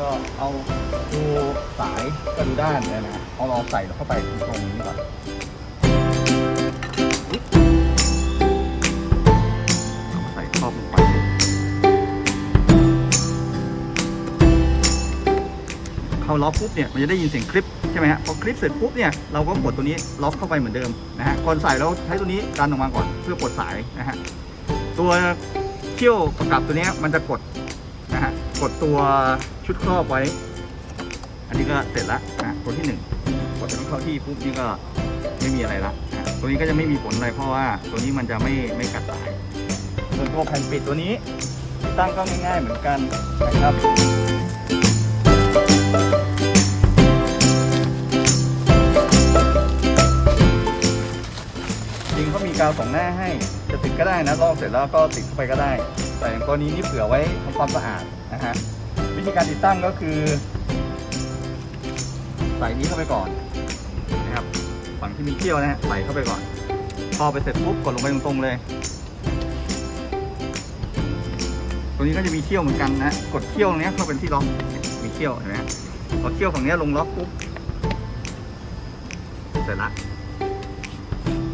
ก็เอาดูสายก็ด้านเนี่ยนะเอาเราใส่เข้าไปตรงนี้ก่อนเอาใส่ครอบลงไปเข้าล็อกปุ๊บเนี่ยมันจะได้ยินเสียงคลิปใช่ไหมฮะพอคลิปเสร็จปุ๊บเนี่ยเราก็กดตัวนี้ล็อกเข้าไปเหมือนเดิมนะฮะก่อนใส่เราใช้ตัวนี้ดันออกมาก่อนเพื่อปลดสายนะฮะตัวเขี้ยวประกับตัวนี้มันจะกด กดตัวชุดครอบไว้ อันนี้ก็เสร็จแล้วนะตัวที่หนึ่งกดตรงเข้าที่ปุ๊บนี่ก็ไม่มีอะไรละนะตัวนี้ก็จะไม่มีผลอะไรเพราะว่าตัวนี้มันจะไม่ไม่กัดสาย ส่วนตัวแผ่นปิดตัวนี้ติดตั้งก็ง่ายๆเหมือนกันนะครับ กาวสองหน้าให้ จะติดก็ได้นะลอกเสร็จแล้วก็ติดเข้าไปก็ได้ แต่อย่างกรณีนี้เผื่อไว้ทำความสะอาดนะฮะวิธีการติดตั้งก็คือ ใส่นี้เข้าไปก่อนนะครับฝั่งที่มีเขี้ยวนะฮะใส่เข้าไปก่อน พอไปเสร็จปุ๊บกดลงไปตรงๆเลยตัวนี้ก็จะมีเขี้ยวเหมือนกันนะกดเขี้ยวตรงเนี้ยเข้าเป็นที่ล็อกมีเขี้ยวเห็นไหมพอเขี้ยวฝั่งนี้ลงล็อกปุ๊บเสร็จละ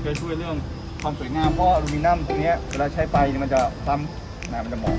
จะช่วยเรื่อง ความสวยงามเพราะอลูมิเนียมตรงนี้เวลาใช้ไปมันจะซ้ำนะมันจะหมอง